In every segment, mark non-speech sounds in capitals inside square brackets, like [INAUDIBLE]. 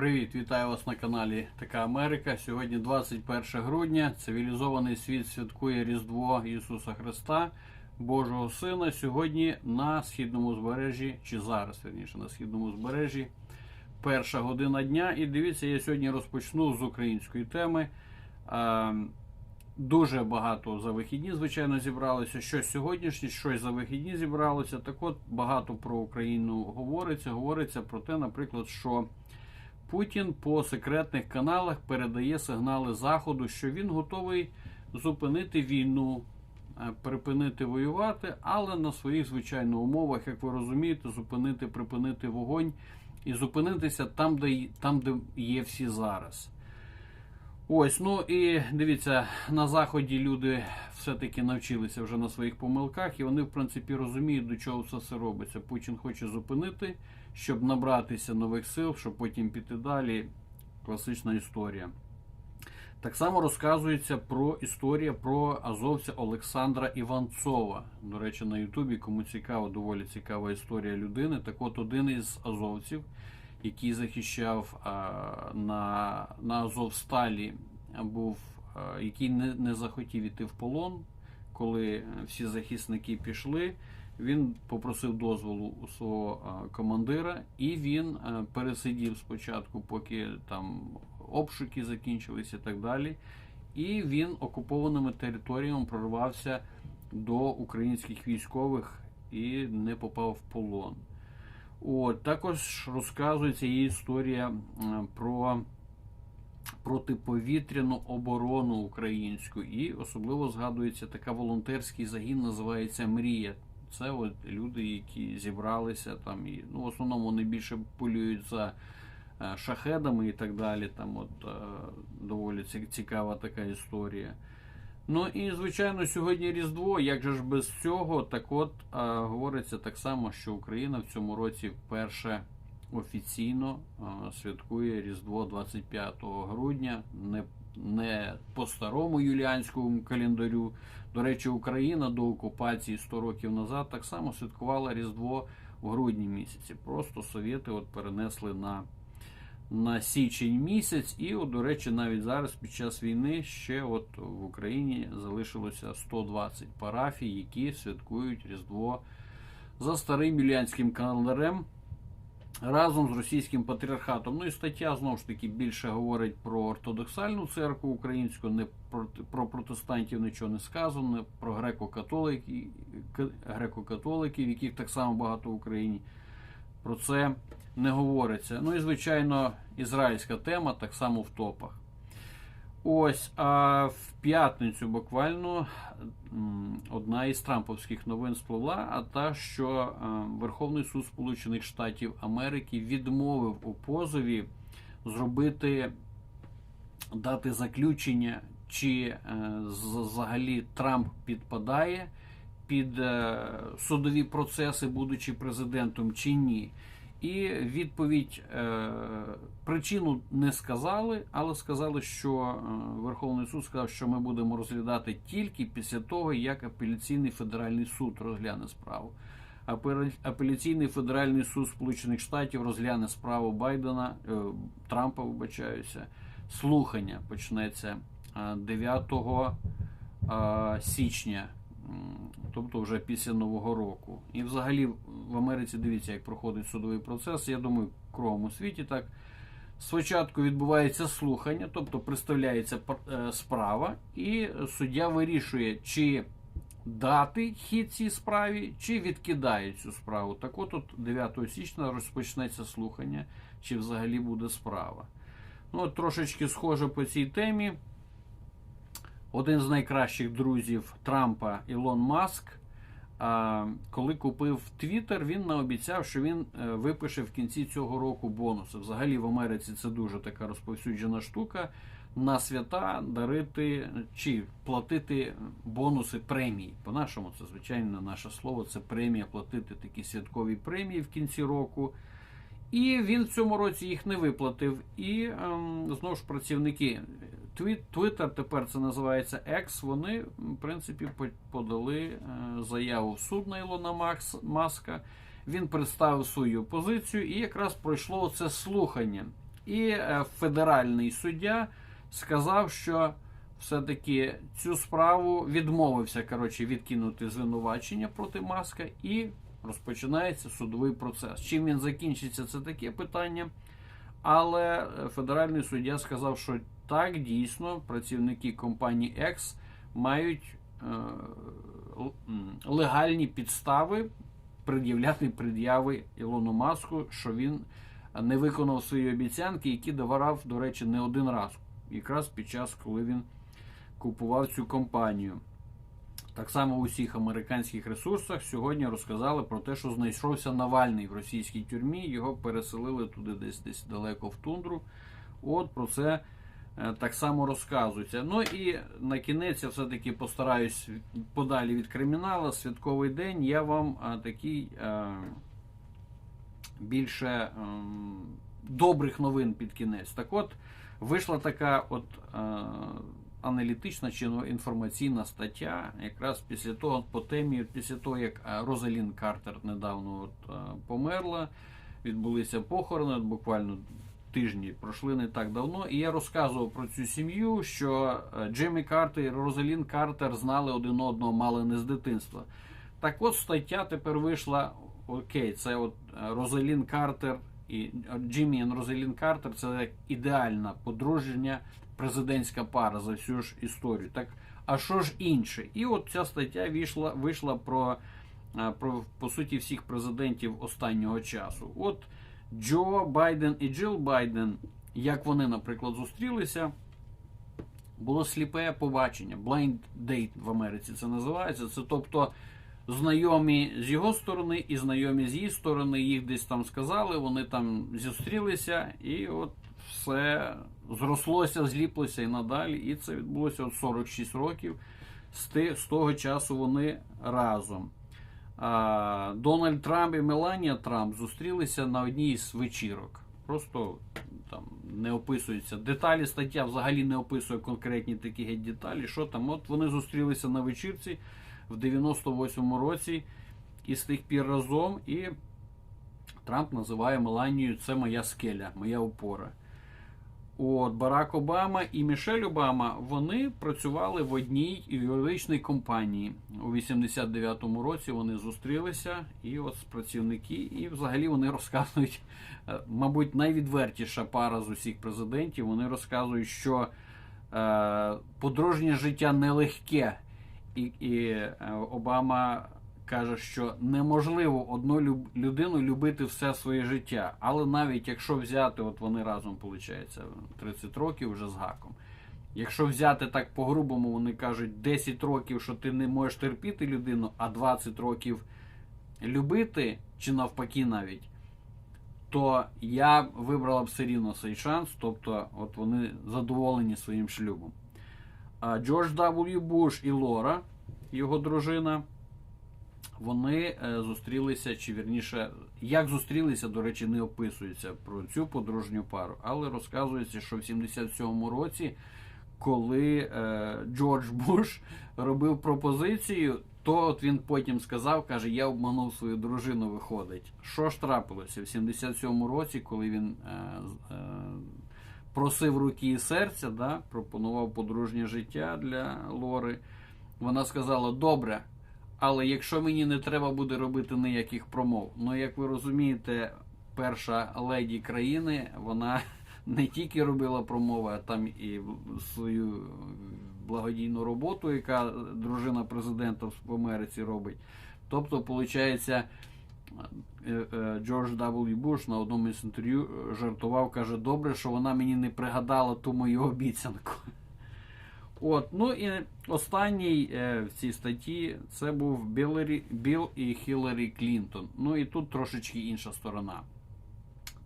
Привіт, вітаю вас на каналі Така Америка. Сьогодні 21 грудня. Цивілізований світ святкує Різдво Ісуса Христа, Божого Сина. Сьогодні на східному збережжі, чи зараз верніше на східному збережжі, перша година дня. І дивіться, я сьогодні розпочну з української теми. Дуже багато за вихідні, звичайно, зібралося. Щось сьогоднішнє, щось за вихідні зібралося. Так от багато про Україну говориться. Говориться про те, наприклад, що Путін по секретних каналах передає сигнали Заходу, що він готовий зупинити війну, е, припинити воювати, але на своїх звичайно умовах, як ви розумієте, зупинити, припинити вогонь і зупинитися там, де, там, де є всі зараз. Ось, ну і дивіться, на заході люди все-таки навчилися вже на своїх помилках, і вони, в принципі, розуміють, до чого все це робиться. Путін хоче зупинити, щоб набратися нових сил, щоб потім піти далі. Класична історія. Так само розказується про історія про азовця Олександра Іванцова. До речі, на Ютубі, кому цікаво, доволі цікава історія людини. Так от один із азовців, який захищав а, на, на Азовсталі, був, а, який не, не захотів іти в полон, коли всі захисники пішли. Він попросив дозволу у свого командира, і він пересидів спочатку, поки там обшуки закінчилися і так далі. І він окупованими територіями прорвався до українських військових і не попав в полон. От, також розказується є історія про протиповітряну оборону українську, і особливо згадується така волонтерський загін, називається Мрія. Це от люди, які зібралися там, і ну, в основному вони більше полюють за е, шахедами і так далі. Там от е, доволі цікава така історія. Ну і звичайно, сьогодні Різдво. Як же ж без цього? Так от е, говориться так само, що Україна в цьому році вперше офіційно е, святкує Різдво 25 грудня, не, не по старому юліанському календарю. До речі, Україна до окупації 100 років назад так само святкувала Різдво в грудні місяці. Просто совєти от перенесли на на січень місяць, і, от, до речі, навіть зараз під час війни ще от в Україні залишилося 120 парафій, які святкують Різдво за старим юліанським календарем разом з російським патріархатом. Ну і стаття знову ж таки більше говорить про ортодоксальну церкву українську, не про, про протестантів нічого не сказано, про греко-католиків, греко-католиків, яких так само багато в Україні. Про це не говориться. Ну і звичайно, ізраїльська тема так само в топах. Ось, а в п'ятницю буквально одна із трамповських новин спливла, а та, що е, Верховний суд Сполучених Штатів Америки відмовив у позові зробити дати заключення, чи е, взагалі Трамп підпадає під е, судові процеси, будучи президентом, чи ні. І відповідь е, причину не сказали, але сказали, що е, Верховний суд сказав, що ми будемо розглядати тільки після того, як апеляційний федеральний суд розгляне справу. Апеляційний федеральний суд Сполучених Штатів розгляне справу Байдена, е, Трампа, вибачаюся. Слухання почнеться е, 9 е, січня, тобто вже після Нового року. І взагалі в Америці дивіться, як проходить судовий процес. Я думаю, в кругом світі так. Спочатку відбувається слухання, тобто представляється е, справа, і суддя вирішує, чи дати хід цій справі, чи відкидає цю справу. Так от, от 9 січня розпочнеться слухання, чи взагалі буде справа. Ну, от трошечки схоже по цій темі. Один з найкращих друзів Трампа Ілон Маск. Коли купив Твіттер, він наобіцяв, що він е, випише в кінці цього року бонуси. Взагалі в Америці це дуже така розповсюджена штука. На свята дарити чи платити бонуси премії. По-нашому, це звичайно наше слово. Це премія, платити такі святкові премії в кінці року. І він в цьому році їх не виплатив. І ем, знову ж працівники Twitter, тепер це називається X, вони, в принципі, подали е, заяву в суд на Ілона Маска. Він представив свою позицію, і якраз пройшло це слухання. І е, федеральний суддя сказав, що все-таки цю справу відмовився коротше, відкинути звинувачення проти Маска і розпочинається судовий процес. Чим він закінчиться, це таке питання. Але е, федеральний суддя сказав, що так дійсно працівники компанії X мають е, легальні підстави пред'являти пред'яви Ілону Маску, що він не виконав свої обіцянки, які давав, до речі, не один раз, якраз під час, коли він купував цю компанію. Так само у всіх американських ресурсах сьогодні розказали про те, що знайшовся Навальний в російській тюрмі. Його переселили туди десь десь далеко в тундру. От про це так само розказується. Ну і на кінець я все-таки постараюсь подалі від криміналу. Святковий день. Я вам е, такий е, більше ем, добрих новин під кінець. Так от, вийшла така от е, аналітична чи ну, інформаційна стаття, якраз після того, по темі, після того, як е, Розалін Картер недавно от, е, померла, відбулися похорони, буквально тижні пройшли не так давно. І я розказував про цю сім'ю, що е, Джиммі Картер і Розалін Картер знали один одного мало не з дитинства. Так от стаття тепер вийшла. Окей, це от е, Розалін Картер і е, Джиммі і Розалін Картер це ідеальна подружжя, президентська пара за всю ж історію. Так, а що ж інше? І от ця стаття вийшла, вийшла про, про по суті всіх президентів останнього часу. От Джо Байден і Джил Байден, як вони, наприклад, зустрілися. Було сліпе побачення, blind date в Америці це називається. Це тобто знайомі з його сторони і знайомі з її сторони, їх десь там сказали, вони там зустрілися, і от все зрослося, зліплося і надалі. І це відбулося от 46 років. З, того часу вони разом. Дональд Трамп і Меланія Трамп зустрілися на одній з вечірок. Просто там не описуються деталі. Стаття взагалі не описує конкретні такі геть деталі. Що там? От вони зустрілися на вечірці в 98-му році і з тих пір разом. І Трамп називає Меланію це моя скеля, моя опора. От Барак Обама і Мішель Обама вони працювали в одній юридичній компанії. У 89-му році вони зустрілися, і от працівники, і взагалі вони [LAUGHS] розказують, е, мабуть, найвідвертіша пара з усіх президентів. Вони розказують, що е, подружнє життя нелегке, і, і е, Обама каже, що неможливо одну людину любити все своє життя. Але навіть якщо взяти, от вони разом, виходить, 30 років вже з гаком. Якщо взяти так по-грубому, вони кажуть 10 років, що ти не можеш терпіти людину, а 20 років любити, чи навпаки навіть, то я вибрала б все рівно цей шанс, тобто от вони задоволені своїм шлюбом. Джордж W. Буш і Лора, його дружина, вони е, зустрілися, чи вірніше, як зустрілися, до речі, не описується про цю подружню пару, але розказується, що в 77-му році, коли е, Джордж Буш [LAUGHS] робив пропозицію, то от він потім сказав, каже, я обманув свою дружину, виходить. Що ж трапилося в 77-му році, коли він е, просив руки і серця, да, пропонував подружнє життя для Лори. Вона сказала: добре, але якщо мені не треба буде робити ніяких промов. Ну, як ви розумієте, перша леді країни, вона [LAUGHS] не тільки робила промови, а там і свою благодійну роботу, яка дружина президента в Америці робить. Тобто, виходить, Джордж W. Буш на одному із інтерв'ю е, жартував, каже, добре, що вона мені не пригадала ту мою обіцянку. От, ну і останній е, в цій статті це був Білері, Білл і Хіларі Клінтон. Ну і тут трошечки інша сторона.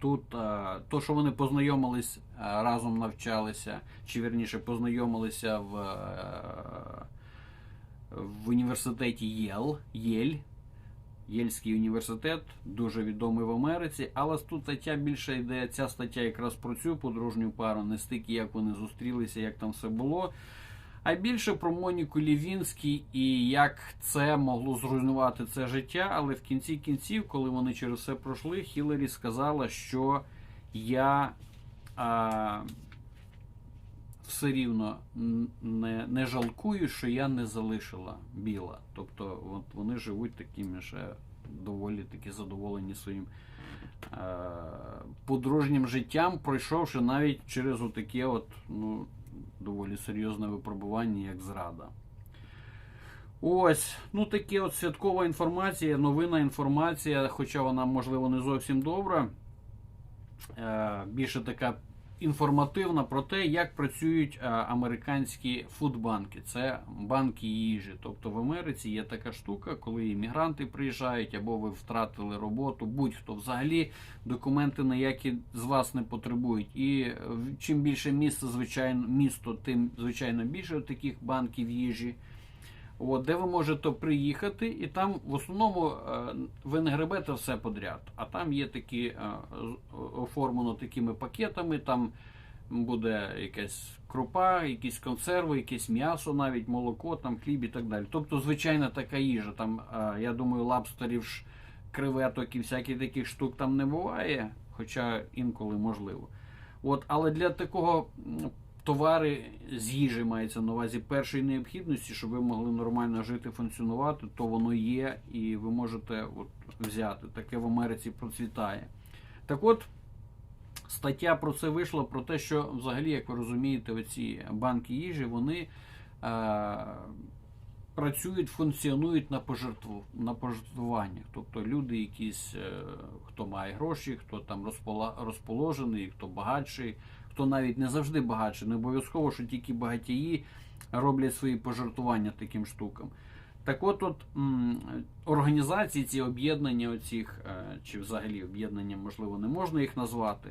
Тут е, то, що вони познайомились, е, разом навчалися, чи вірніше познайомилися в, е, в університеті Єл, Єль. Єльський університет, дуже відомий в Америці, але тут стаття більше йде, ця стаття якраз про цю подружню пару, не стільки як вони зустрілися, як там все було. А більше про Моніку Лівінський і як це могло зруйнувати це життя. Але в кінці кінців, коли вони через це пройшли, Хіларі сказала, що я а, все рівно не, не жалкую, що я не залишила біла. Тобто от вони живуть такими ще доволі таки задоволені своїм е, подружнім життям, пройшовши навіть через отаке от, ну, доволі серйозне випробування, як зрада. Ось, ну таке от святкова інформація, новина інформація, хоча вона, можливо, не зовсім добра. Е, більше така інформативна про те, як працюють е, американські фудбанки. Це банки їжі. Тобто в Америці є така штука, коли іммігранти приїжджають, або ви втратили роботу, будь-хто взагалі документи ніякі з вас не потребують. І е, чим більше місто, звичайно, місто, тим звичайно більше таких банків їжі. От, де ви можете приїхати, і там в основному е, ви не гребете все подряд, а там є такі е, оформлено такими пакетами. Там буде якась крупа, якісь консерви, якесь м'ясо, навіть молоко, там хліб і так далі. Тобто, звичайна така їжа. Там, е, я думаю, лабстерів, креветок і всяких таких штук там не буває, хоча інколи можливо. От, але для такого товари з їжі мається на увазі першої необхідності, щоб ви могли нормально жити, функціонувати, то воно є, і ви можете от, взяти. Таке в Америці процвітає. Так от, стаття про це вийшла, про те, що взагалі, як ви розумієте, оці банки їжі, вони е, працюють, функціонують на пожертву, на пожертвуваннях. Тобто люди, якісь, е, хто має гроші, хто там розположений, хто багатший, хто навіть не завжди багатший, не обов'язково, що тільки багатії роблять свої пожертвування таким штукам. Так от, от організації, ці об'єднання, оцих, е, чи взагалі об'єднання, можливо, не можна їх назвати.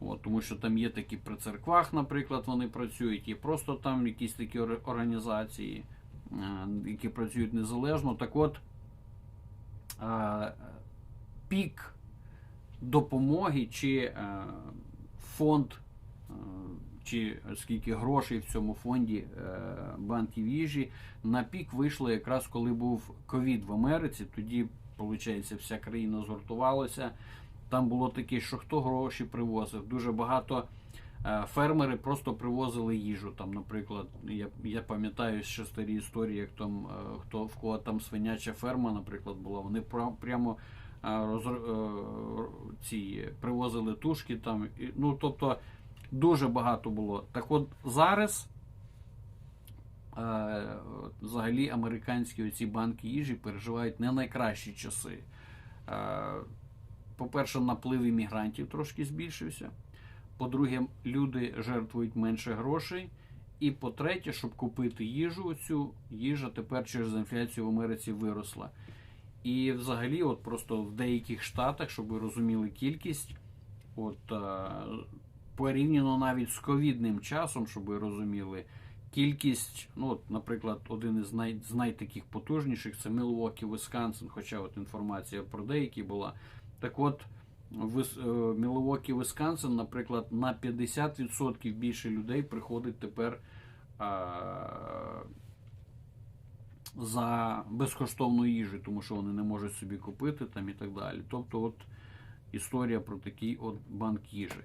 От, тому що там є такі при церквах, наприклад, вони працюють, є просто там якісь такі організації, е, які працюють незалежно. Так от е, пік допомоги чи фонд, чи скільки грошей в цьому фонді е, банків їжі на пік вийшло якраз коли був ковід в Америці. Тоді, виходить, вся країна згуртувалася. Там було таке, що хто гроші привозив. Дуже багато е, фермери просто привозили їжу. Там, наприклад, я, я пам'ятаю ще старі історії, як там е, хто в кого там свиняча ферма, наприклад, була. Вони прямо е, ці привозили тушки там. Ну, тобто дуже багато було. Так от зараз. е, Взагалі американські оці банки їжі переживають не найкращі часи. Е, По-перше, наплив іммігрантів трошки збільшився. По-друге, люди жертвують менше грошей. І по-третє, щоб купити їжу, оцю їжа тепер через інфляцію в Америці виросла. І взагалі, от просто в деяких штатах, щоб ви розуміли кількість, от е, порівняно навіть з ковідним часом, щоб ви розуміли, кількість, ну, от, наприклад, один із най, з найтаких потужніших це Мілуокі, Висконсин, хоча от інформація про деякі була. Так от, е, Мілуокі, Висконсин, наприклад, на 50% більше людей приходить тепер а, за безкоштовну їжу, тому що вони не можуть собі купити там і так далі. Тобто, от історія про такий от банк їжі.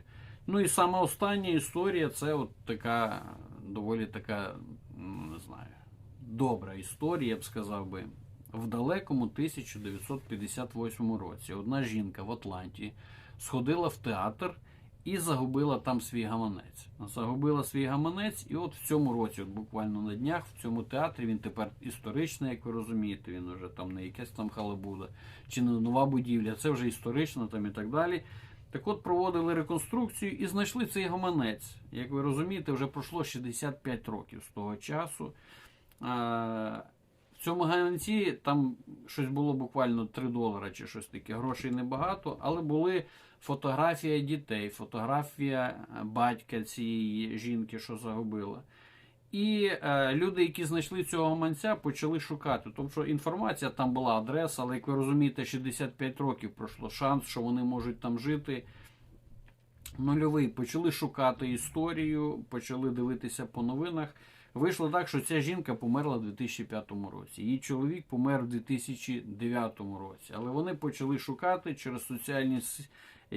Ну і сама остання історія це от така доволі така, м, не знаю, добра історія, я б сказав би. В далекому 1958 році одна жінка в Атланті сходила в театр і загубила там свій гаманець. Загубила свій гаманець, і от в цьому році, от буквально на днях, в цьому театрі він тепер історичний, як ви розумієте, він вже там не якась там халабуда, чи не нова будівля, це вже історично там і так далі. Так от проводили реконструкцію і знайшли цей гаманець. Як ви розумієте, вже пройшло 65 років з того часу. В цьому гаманці там щось було буквально 3 долари чи щось таке. Грошей небагато, але були фотографія дітей, фотографія е, батька цієї жінки, що загубила. І е, люди, які знайшли цього гаманця, почали шукати. Тобто інформація там була адреса, але як ви розумієте, 65 років пройшло. Шанс, що вони можуть там жити. Нульовий. Почали шукати історію, почали дивитися по новинах. Вийшло так, що ця жінка померла в 2005 році. Її чоловік помер в 2009 році. Але вони почали шукати через соціальні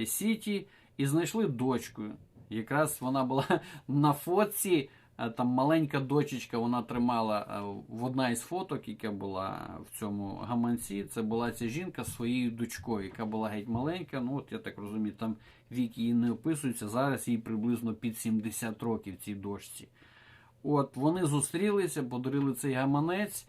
сіті і знайшли дочку, Якраз вона була [LAUGHS] на фотці. Е, Там маленька дочечка, вона тримала е, в одна із фоток, яка була в цьому гаманці. Це була ця жінка з своєю дочкою, яка була геть маленька. Ну, от я так розумію, там вік її не описується. Зараз їй приблизно під 70 років цій дочці. От вони зустрілися, подарили цей гаманець,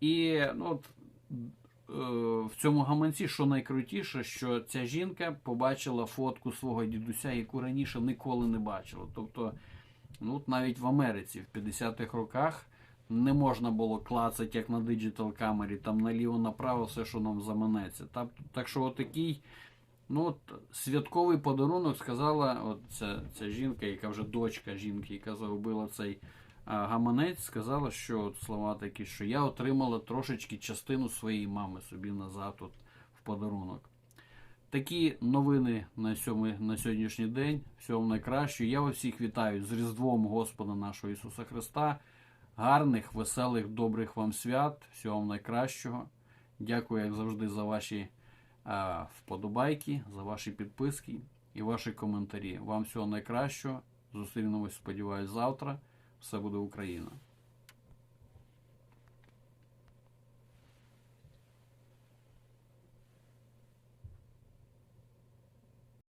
і ну, от, е, в цьому гаманці, що найкрутіше, що ця жінка побачила фотку свого дідуся, яку раніше ніколи не бачила. Тобто, ну, от навіть в Америці в 50-х роках не можна було клацати, як на диджитал камері, там наліво-направо все, що нам заманеться. Так, так що отакий. Ну, от, святковий подарунок сказала от ця, ця жінка, яка вже дочка жінки, яка загубила цей а, гаманець, сказала, що от слова такі, що я отримала трошечки частину своєї мами собі назад от, в подарунок. Такі новини на, сьомий, на сьогоднішній день. Всього найкращого. Я вас всіх вітаю з Різдвом Господа нашого Ісуса Христа. Гарних, веселих, добрих вам свят. Всього найкращого. Дякую, як завжди, за ваші а, вподобайки, за ваші підписки і ваші коментарі. Вам всього найкращого. Зустрінемось, сподіваюсь, завтра. Все буде Україна.